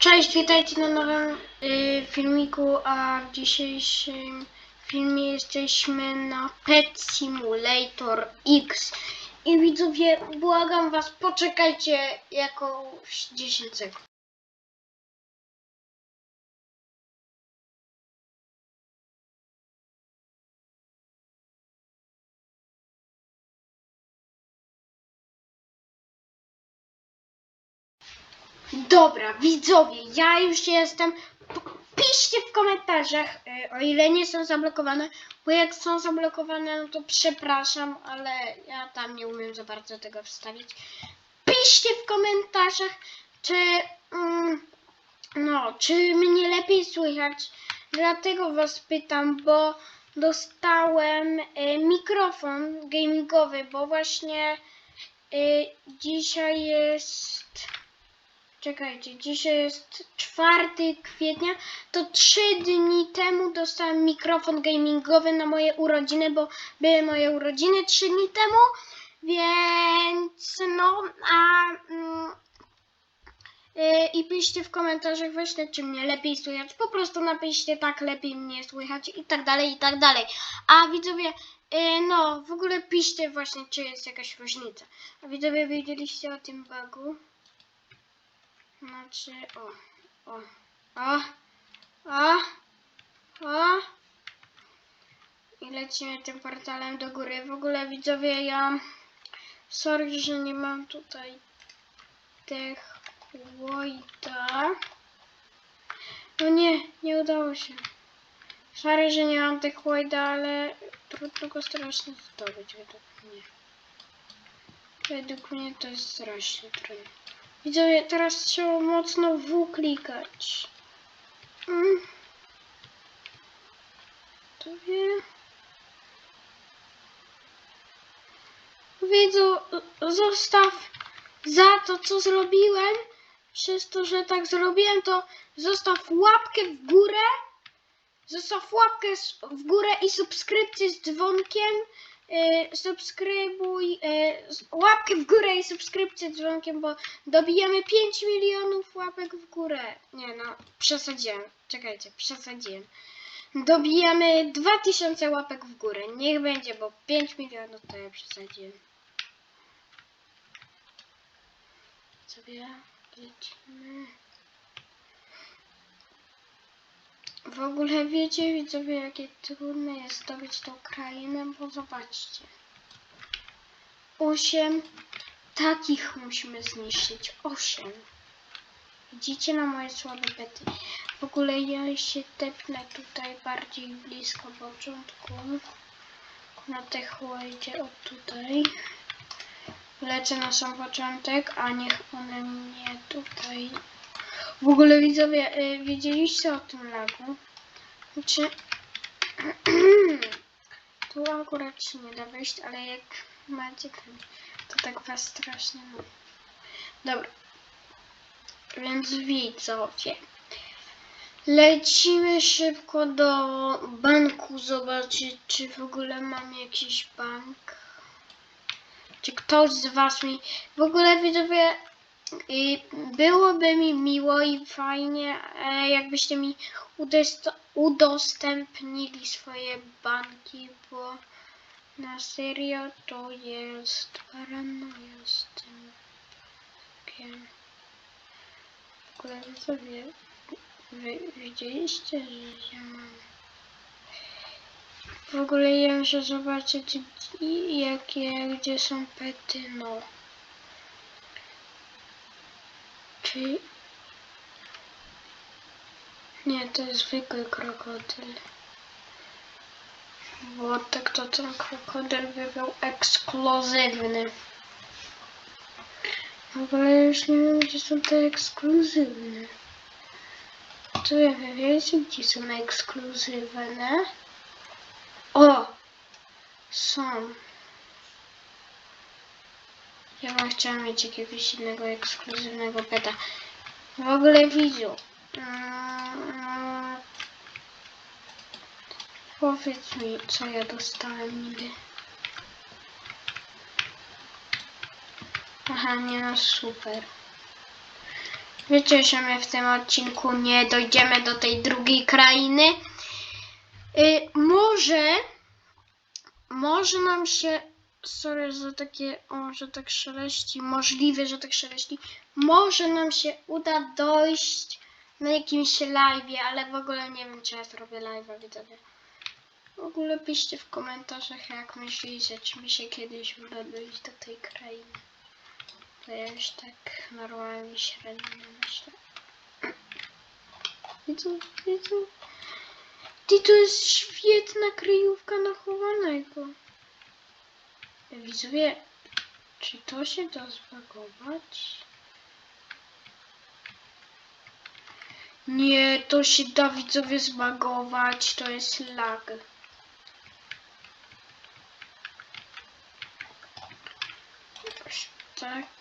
Cześć, witajcie na nowym y, filmiku, a w dzisiejszym filmie jesteśmy na Pet Simulator X. I widzowie, błagam was, poczekajcie jakąś 10 sekund. Dobra, widzowie, ja już jestem. Piszcie w komentarzach, y, o ile nie są zablokowane, bo jak są zablokowane, no to przepraszam, ale ja tam nie umiem za bardzo tego wstawić. Piszcie w komentarzach, czy mm, no, czy mnie lepiej słychać. Dlatego was pytam, bo dostałem y, mikrofon gamingowy, bo właśnie y, dzisiaj jest Czekajcie, dzisiaj jest 4 kwietnia, to 3 dni temu dostałem mikrofon gamingowy na moje urodziny, bo były moje urodziny 3 dni temu, więc no, a mm, yy, i piszcie w komentarzach właśnie, czy mnie lepiej słychać, po prostu napiszcie tak, lepiej mnie słychać i tak dalej, i tak dalej. A widzowie, yy, no, w ogóle piszcie właśnie, czy jest jakaś różnica. A widzowie, wiedzieliście o tym bugu? Znaczy, o, o, o, o, o. I lecimy tym portalem do góry. W ogóle widzowie, ja sorry, że nie mam tutaj tych Wojta. No nie, nie udało się. Sorry, że nie mam tych Wojta, ale trudno go strasznie zdobyć według mnie. Według mnie to jest strasznie trudno. Widzowie, teraz trzeba mocno W klikać. Mm. To wie. Widzu, zostaw za to, co zrobiłem. Przez to, że tak zrobiłem, to zostaw łapkę w górę. Zostaw łapkę w górę i subskrypcję z dzwonkiem. Yy, subskrybuj, z- łapkę w górę i subskrypcję dzwonkiem, bo dobijamy 5 milionów łapek w górę. Nie no, przesadziłem. Czekajcie, przesadziłem. Dobijamy 2000 łapek w górę. Niech będzie, bo 5 milionów to ja przesadziłem. Sobie lecimy. W ogóle wiecie widzowie jakie trudne jest zdobyć tą krainę, bo zobaczcie. Osiem takich musimy zniszczyć. Osiem. Widzicie na moje słabe pety. W ogóle ja się tepnę tutaj bardziej blisko początku. Na tych idzie od tutaj. Lecę na sam początek, a niech one mnie tutaj w ogóle widzowie, y, wiedzieliście o tym lagu? Znaczy, tu akurat się nie da wejść, ale jak macie ten, to tak was strasznie no. Dobra. Więc widzowie. Lecimy szybko do banku zobaczyć, czy w ogóle mam jakiś bank. Czy ktoś z was mi... W ogóle widzowie, i byłoby mi miło i fajnie, e, jakbyście mi udost- udostępnili swoje banki, bo na serio to jest paranoja z tym bankiem. W ogóle sobie wy widzieliście, że ja mam w ogóle ja muszę zobaczyć jakie, gdzie są pety, no. Czy... Nie, to jest zwykły krokodyl. Bo tak to ten krokodyl by był ekskluzywny. W ogóle już nie wiem, gdzie są te ekskluzywne. To ja wy wiecie, gdzie są ekskluzywne? O! Są. Ja bym chciała mieć jakiegoś innego ekskluzywnego peta. W ogóle widzu. mm, Powiedz mi, co ja dostałem niby. Aha, nie no super. Wiecie, że my w tym odcinku nie dojdziemy do tej drugiej krainy. Y, może, może nam się, sorry za takie, o, że tak szeleści, możliwe, że tak szeleści, może nam się uda dojść na jakimś live'ie, ale w ogóle nie wiem, czy ja zrobię live'a, widzowie. W ogóle piszcie w komentarzach, jak myślicie, czy mi się kiedyś uda dojść do tej krainy. To ja już tak normalnie średnio myślę. Widzą, widzą. Ty, to jest świetna kryjówka na chowanego. Widzowie, czy to się da zbagować? Nie, to się da widzowie zbagować, to jest lag. Tak.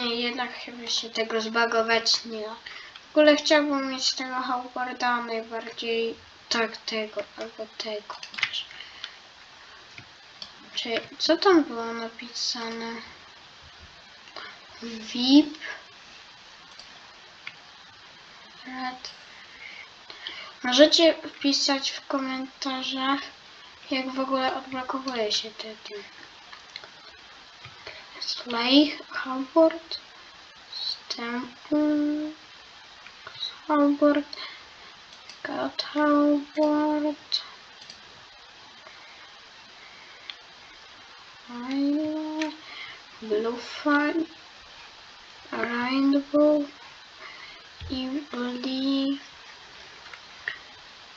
Nie, jednak chyba się tego zbagować nie da. W ogóle chciałbym mieć tego Howarda, najbardziej tak tego, albo tego. Czy, co tam było napisane? VIP. Red. Możecie wpisać w komentarzach, jak w ogóle odblokowuje się te. Slay, Hamford, Stamford, Hamburg, Gothenburg, Bluefang, Rainbow, Ibli,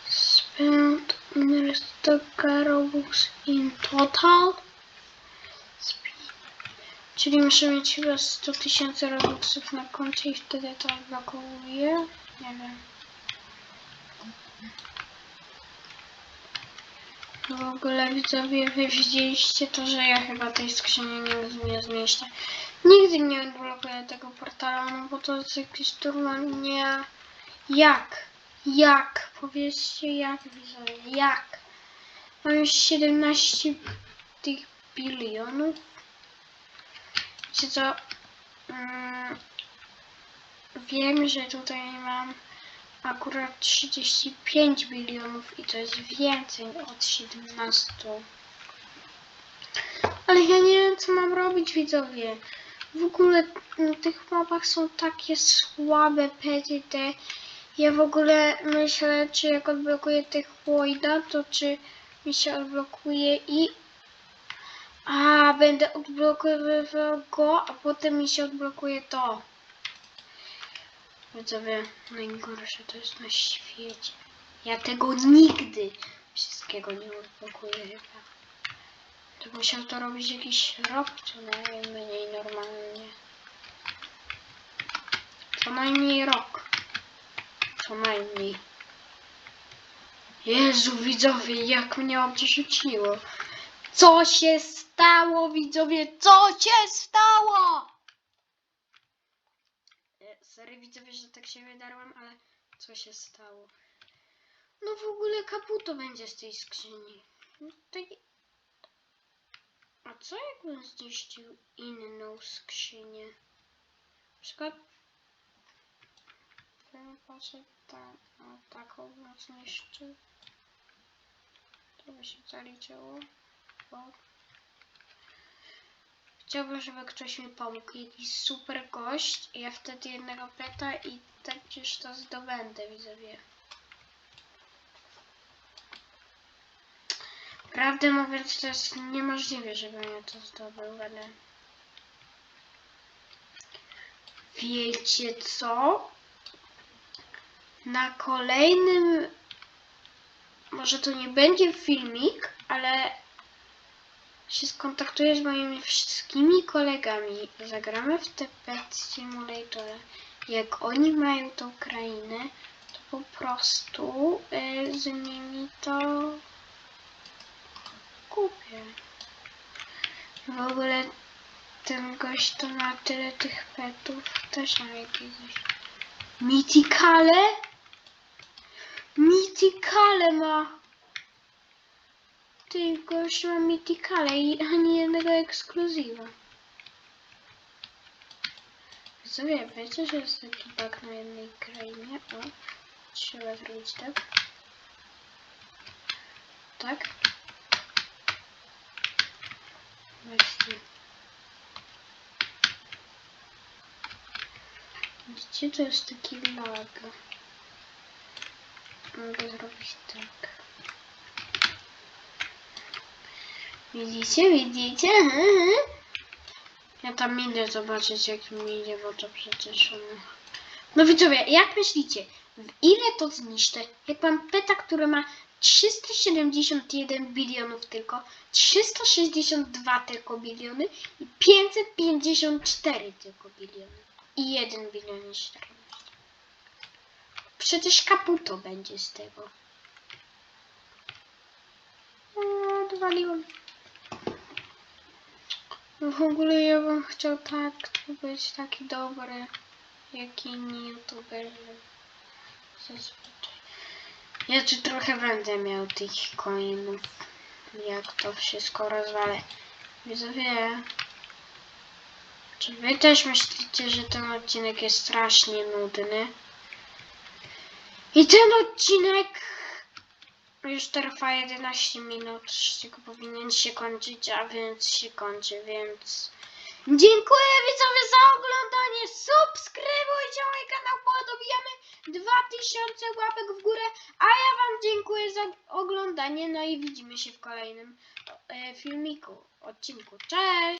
spent the rest of the in total. Czyli muszę mieć chyba 100 tysięcy robuxów na koncie i wtedy to odblokowuję. Nie wiem. W ogóle widzowie, wy widzieliście to, że ja chyba tej skrzyni nie, nie zmieszczę. Nigdy nie odblokuję tego portalu, no bo to jest jakiś turno nie... Jak? Jak? Powiedzcie jak widzowie, jak? Mam już 17 tych bilionów. Wiecie co? Mm, wiem, że tutaj mam akurat 35 bilionów i to jest więcej od 17. Ale ja nie wiem, co mam robić, widzowie. W ogóle na tych mapach są takie słabe PTT. Ja w ogóle myślę, czy jak odblokuję tych Voida, to czy mi się odblokuje i a, będę odblokowywał go, a potem mi się odblokuje to. Widzowie, najgorsze to jest na świecie. Ja tego nigdy wszystkiego nie odblokuję chyba. To musiał to robić jakiś rok co najmniej normalnie. Co najmniej rok. Co najmniej. Jezu, widzowie, jak mnie odrzuciło. Co się stało, widzowie? Co się stało? E, Sorry, widzowie, że tak się wydarłam, ale co się stało? No w ogóle kaputo będzie z tej skrzyni. No, tak... A co jakbym zniszczył inną skrzynię? Na przykład... Ten poszedł tam, o, taką bym zniszczył. To by się zaliczyło. Bo... Chciałbym, żeby ktoś mi pomógł. Jakiś super gość. Ja wtedy jednego peta i tak już to zdobędę, widzowie. Prawdę mówiąc, to jest niemożliwe, żebym ja to zdobył, ale... Wiecie co? Na kolejnym... Może to nie będzie filmik, ale się skontaktuję z moimi wszystkimi kolegami. Zagramy w te Pet Simulator. Jak oni mają tą krainę, to po prostu y, z nimi to kupię. W ogóle ten gość to ma tyle tych petów, też ma jakiegoś Mythicale? Mythicale ma. Ty gość ma Mythicale i ani jednego ekskluzywa. Sobie wiecie, że jest taki bug na jednej krainie? O, trzeba zrobić tak. Tak. Właśnie. Widzicie, to jest taki lag. Mogę zrobić tak. Widzicie, widzicie? Ja tam idę zobaczyć, jak mi idzie, bo to przecież. No widzowie, jak myślicie, ile to zniszczę? Jak mam peta, który ma 371 bilionów tylko, 362 tylko biliony i 554 tylko biliony. I 1 bilion 14. Przecież kaputo będzie z tego. O, Odwaliłem. No W ogóle ja bym chciał tak być taki dobry, jak inni youtuberzy. Zazwyczaj. Ja tu trochę będę miał tych coinów, jak to wszystko rozwalę. Widzowie, czy wy też myślicie, że ten odcinek jest strasznie nudny? I ten odcinek już trwa 11 minut, tego powinien się kończyć, a więc się kończy, więc dziękuję widzowie za oglądanie, subskrybujcie mój kanał, bo dobijamy 2000 łapek w górę, a ja wam dziękuję za oglądanie, no i widzimy się w kolejnym e, filmiku, odcinku, cześć!